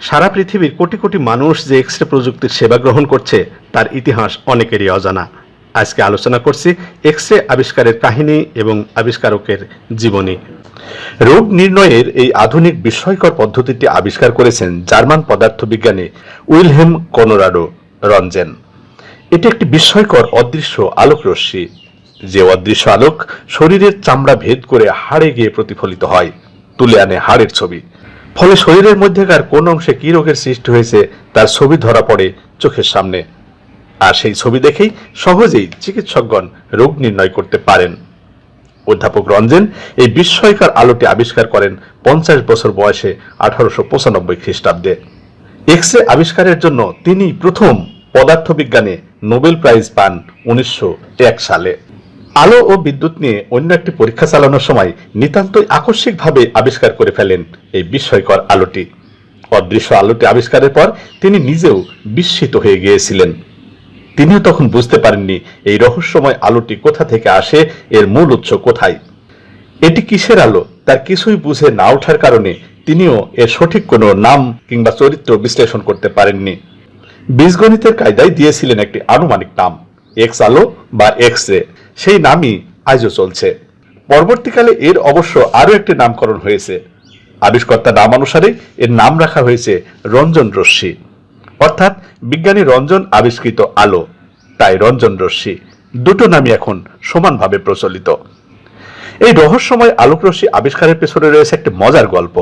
সারা পৃথিবীর কোটি কোটি মানুষ যে এক্স রে প্রযুক্তির সেবা গ্রহণ করছে, তার ইতিহাস অনেকেরই অজানা। আজকে আলোচনা করছি এক্স রে আবিষ্কারের কাহিনী এবং আবিষ্কারকের জীবনী। রোগ নির্ণয়ের এই আধুনিক বিস্ময়কর পদ্ধতিটি আবিষ্কার করেছেন জার্মান পদার্থবিজ্ঞানী উইলহেম কনোরাডো, রঞ্জেন। এটি একটি বিস্ময়কর অদৃশ্য আলোক রশ্মি। যে অদৃশ্য আলোক শরীরের চামড়া ভেদ করে হাড়ে গিয়ে প্রতিফলিত হয়, তুলে আনে হাড়ের ছবি। ফলে শরীরের মধ্যেকার কোন অংশে কি রোগের সৃষ্টি হয়েছে, তার ছবি ধরা পড়ে চোখের সামনে। আর সেই ছবি দেখেই সহজেই চিকিৎসকগণ রোগ নির্ণয় করতে পারেন। অধ্যাপক রঞ্জন এই বিস্ময়কর আলোটি আবিষ্কার করেন পঞ্চাশ বছর বয়সে আঠারোশো পঁচানব্বই খ্রিস্টাব্দে। এক্স রে আবিষ্কারের জন্য তিনি প্রথম পদার্থবিজ্ঞানে নোবেল প্রাইজ পান উনিশশো এক সালে। আলো ও বিদ্যুৎ নিয়ে অন্য একটি পরীক্ষা চালানোর সময় নিতান্তই আকস্মিকভাবে আবিষ্কার করে ফেলেন এই বিস্ময়কর আলোটি। অদৃশ্য আলোটি আবিষ্কারের পর তিনি নিজেও বিস্মিত হয়ে গিয়েছিলেন। তিনিও তখন বুঝতে পারেননি এই রহস্যময় আলোটি কোথা থেকে আসে, এর মূল উৎস কোথায়। এটি কিসের আলো, তার কিছুই বুঝে না ওঠার কারণে তিনিও এর সঠিক কোনো নাম কিংবা চরিত্র বিশ্লেষণ করতে পারেননি। বীজগণিতের কায়দায় দিয়েছিলেন একটি আনুমানিক নাম এক্স আলো বা এক্স রে সেই নামই আজও চলছে। পরবর্তীকালে এর অবশ্য আরও একটি নামকরণ হয়েছে। আবিষ্কর্তার নাম অনুসারে এর নাম রাখা হয়েছে রঞ্জন রশ্মি। অর্থাৎ বিজ্ঞানী রঞ্জন আবিষ্কৃত আলো। তাই রঞ্জন রশ্মি দুটো নামই এখন সমানভাবে প্রচলিত। এই রহস্যময় আলোক রশ্মি আবিষ্কারের পেছনে রয়েছে একটি মজার গল্প।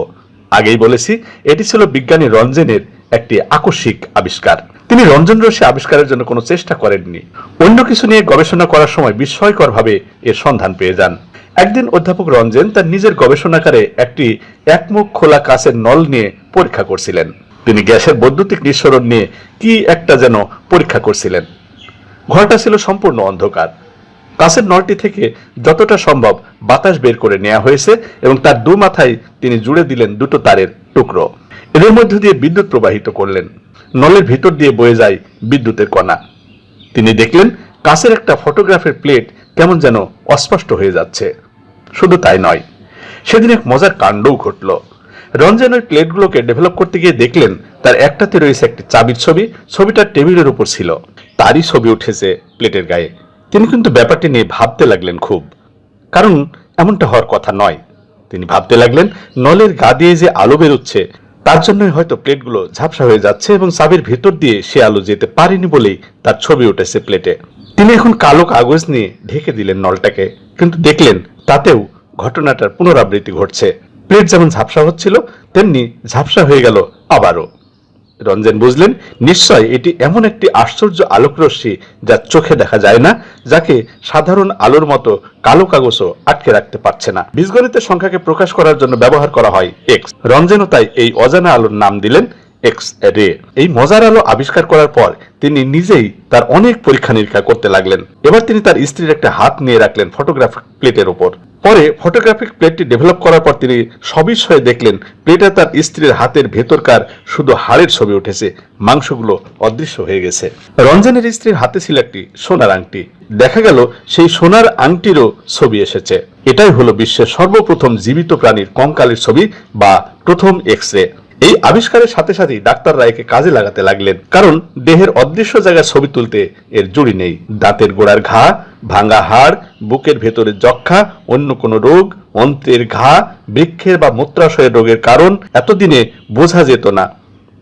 আগেই বলেছি, এটি ছিল বিজ্ঞানী রঞ্জনের একটি আকস্মিক আবিষ্কার। তিনি রঞ্জন রশ্মি আবিষ্কারের জন্য কোনো চেষ্টা করেননি। অন্য কিছু নিয়ে গবেষণা করার সময় বিস্ময়করভাবে এর সন্ধান পেয়ে যান। একদিন অধ্যাপক রঞ্জন তার নিজের গবেষণাকারে একটি একমুখ খোলা কাঁচের নল নিয়ে পরীক্ষা করছিলেন। তিনি গ্যাসের বৈদ্যুতিক নিঃসরণ নিয়ে কি একটা যেন পরীক্ষা করছিলেন। ঘরটা ছিল সম্পূর্ণ অন্ধকার। কাছের নলটি থেকে যতটা সম্ভব বাতাস বের করে নেওয়া হয়েছে এবং তার দু মাথায় তিনি জুড়ে দিলেন দুটো তারের টুকরো। এদের মধ্য দিয়ে বিদ্যুৎ প্রবাহিত করলেন। নলের ভিতর দিয়ে বয়ে যায় বিদ্যুতের কণা। তিনি দেখলেন কাছের একটা ফটোগ্রাফের প্লেট কেমন যেন অস্পষ্ট হয়ে যাচ্ছে। শুধু তাই নয়, সেদিন এক মজার কাণ্ডও ঘটল। রঞ্জন ওই প্লেটগুলোকে ডেভেলপ করতে গিয়ে দেখলেন তার একটাতে রয়েছে একটি চাবির ছবি, ছবিটা টেবিলের উপর ছিল। তারই ছবি উঠেছে প্লেটের গায়ে। তিনি কিন্তু ব্যাপারটি নিয়ে ভাবতে লাগলেন খুব। কারণ এমনটা হওয়ার কথা নয়। তিনি ভাবতে লাগলেন, নলের গা দিয়ে যে আলো বেরোচ্ছে তার জন্যই হয়তো প্লেটগুলো ঝাপসা হয়ে যাচ্ছে এবং চাবির ভেতর দিয়ে সে আলো যেতে পারেনি বলেই তার ছবি উঠেছে প্লেটে। তিনি এখন কালো কাগজ নিয়ে ঢেকে দিলেন নলটাকে, কিন্তু দেখলেন তাতেও ঘটনাটার পুনরাবৃত্তি ঘটছে। প্লেট যেমন ঝাপসা হচ্ছিল, তেমনি ঝাপসা হয়ে গেল আবারও। রঞ্জন বুঝলেন, নিশ্চয় এটি এমন একটি আশ্চর্য আলোকরশ্মি যা চোখে দেখা যায় না, যাকে সাধারণ আলোর মতো কালো কাগজও আটকে রাখতে পারছে না। বীজগণিতের সংখ্যাকে প্রকাশ করার জন্য ব্যবহার করা হয় এক্স রঞ্জনও তাই এই অজানা আলোর নাম দিলেন এক্স রে এই মজার আলো আবিষ্কার করার পর তিনি নিজেই তার অনেক পরীক্ষা নিরীক্ষা করতে লাগলেন। এবার তিনি তার স্ত্রীর একটা হাত নিয়ে রাখলেন ফটোগ্রাফিক প্লেটের উপর। পরে ফটোগ্রাফিক প্লেটটি ডেভেলপ করার পর তিনি সবিস্ময়ে দেখলেন প্লেটে তার স্ত্রীর হাতের ভেতরকার শুধু হাড়ের ছবি উঠেছে, মাংসগুলো অদৃশ্য হয়ে গেছে। রঞ্জনের স্ত্রীর হাতে ছিল একটি সোনার আংটি। দেখা গেল সেই সোনার আংটিরও ছবি এসেছে। এটাই হলো বিশ্বের সর্বপ্রথম জীবিত প্রাণীর কঙ্কালের ছবি বা প্রথম এক্স রে এই আবিষ্কারের সাথে সাথেই ডাক্তাররা একে কাজে লাগাতে লাগলেন, কারণ দেহের অদৃশ্য জায়গায় ছবি তুলতে এর জুড়ি নেই। দাঁতের গোড়ার ঘা ভাঙ্গা হাড়, বুকের ভেতরে যক্ষা অন্য কোনো রোগ অন্ত্রের ঘা, বৃক্ষের বা মূত্রাশয়ের রোগের কারণ এতদিনে বোঝা যেত না।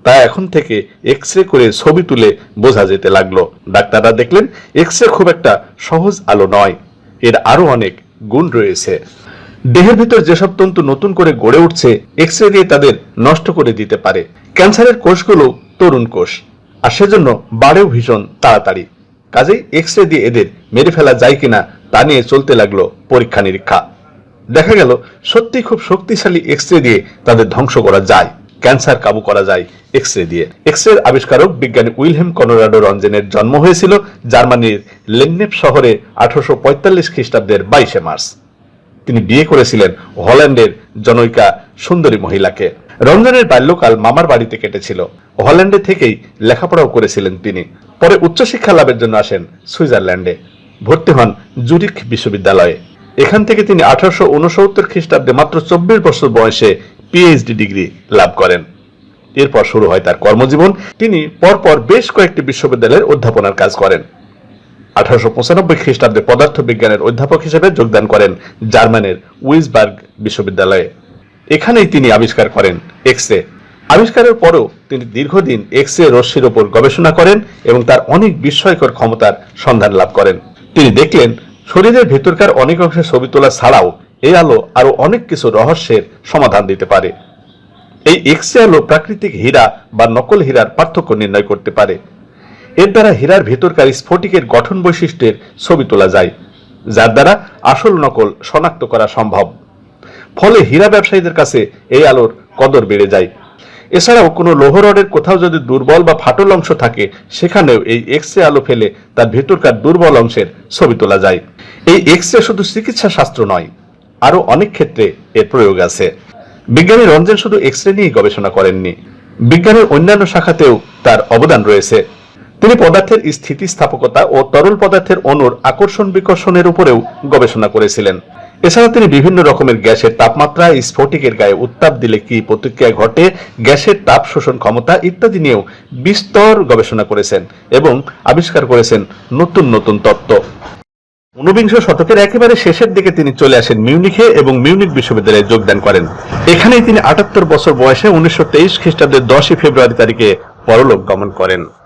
তা এখন থেকে এক্স রে করে ছবি তুলে বোঝা যেতে লাগল। ডাক্তাররা দেখলেন এক্স রে খুব একটা সহজ আলো নয়। এর আরও অনেক গুণ রয়েছে। দেহের ভিতর যেসব তন্তু নতুন করে গড়ে উঠছে এক্স রে দিয়ে তাদের নষ্ট করে দিতে পারে। ক্যান্সারের কোষগুলো তরুণ কোষ, আর সেজন্য বাড়েও ভীষণ তাড়াতাড়ি। কাজেই এক্স রে দিয়ে এদের মেরে ফেলা যায় কিনা তা নিয়ে চলতে লাগল পরীক্ষা নিরীক্ষা। দেখা গেল, সত্যি খুব শক্তিশালী এক্স রে দিয়ে তাদের ধ্বংস করা যায়। ক্যান্সার কাবু করা যায় এক্স রে দিয়ে। এক্স রে আবিষ্কারক বিজ্ঞানী উইলহেম কনোরাডো রঞ্জনের জন্ম হয়েছিল জার্মানির লেন্নেপ শহরে আঠারোশো পঁয়তাল্লিশ খ্রিস্টাব্দের বাইশে মার্চ। তিনি বিয়ে করেছিলেন হল্যান্ডের জনৈকা সুন্দরী মহিলাকে। রঞ্জনের বাল্যকাল মামার বাড়িতে কেটেছিল। হল্যান্ডে থেকেই লেখাপড়াও করেছিলেন তিনি। পরে উচ্চশিক্ষা লাভের জন্য আসেন সুইজারল্যান্ডে। ভর্তি হন জুরিখ বিশ্ববিদ্যালয়ে। এখান থেকে তিনি আঠারোশো উনসত্তর খ্রিস্টাব্দে মাত্র চব্বিশ বছর বয়সে পিএইচডি ডিগ্রি লাভ করেন। এরপর শুরু হয় তার কর্মজীবন। তিনি পরপর বেশ কয়েকটি বিশ্ববিদ্যালয়ের অধ্যাপনার কাজ করেন। আঠারোশো পঁচানব্বই খ্রিস্টাব্দে পদার্থ বিজ্ঞানের অধ্যাপক হিসেবে যোগদান করেন জার্মানের উইসবার্গ বিশ্ববিদ্যালয়ে। এখানেই তিনি আবিষ্কার করেন এক্স রে আবিষ্কারের পরও তিনি দীর্ঘদিন এক্স রে রশ্মির ওপর গবেষণা করেন এবং তার অনেক বিস্ময়কর ক্ষমতার সন্ধান লাভ করেন। তিনি দেখলেন, শরীরের ভেতরকার অনেক অংশে ছবি তোলা ছাড়াও এই আলো আরও অনেক কিছু রহস্যের সমাধান দিতে পারে। এই এক্স রে আলো প্রাকৃতিক হীরা বা নকল হীরার পার্থক্য নির্ণয় করতে পারে। এর দ্বারা হীরার ভেতরকার স্ফটিকের গঠন বৈশিষ্ট্যের ছবি তোলা যায়, যার দ্বারা আসল নকল শনাক্ত করা সম্ভব। ফলে হীরা ব্যবসায়ীদের কাছে এই আলোর কদর বেড়ে যায়। এছাড়াও কোনো লৌহ রডের কোথাও যদি দুর্বল বা ফাটল অংশ থাকে, সেখানেও এই এক্স রে আলো ফেলে তার ভেতরকার দুর্বল অংশের ছবি তোলা যায়। এই এক্স রে শুধু চিকিৎসা শাস্ত্র নয় আরও অনেক ক্ষেত্রে এর প্রয়োগ আছে। বিজ্ঞানী রঞ্জন শুধু এক্স রে নিয়ে গবেষণা করেননি। বিজ্ঞানের অন্যান্য শাখাতেও তার অবদান রয়েছে। তিনি পদার্থের স্থিতিস্থাপকতা ও তরল পদার্থের অণুর আকর্ষণ বিকর্ষণের উপরেও গবেষণা করেছিলেন। এছাড়া তিনি বিভিন্ন রকমের গ্যাসের তাপমাত্রা, স্ফটিকের গায়ে উত্তাপ দিলে কি প্রতিক্রিয়া ঘটে, গ্যাসের তাপ শোষণ ক্ষমতা ইত্যাদি নিয়েও বিস্তর গবেষণা করেছেন এবং আবিষ্কার করেছেন নতুন নতুন তত্ত্ব। ঊনবিংশ শতকের একেবারে শেষের দিকে তিনি চলে আসেন মিউনিখে এবং মিউনিক বিশ্ববিদ্যালয়ে যোগদান করেন। এখানেই তিনি আটাত্তর বছর বয়সে উনিশশো তেইশ খ্রিস্টাব্দের দশই ফেব্রুয়ারি তারিখে পরলোক গমন করেন।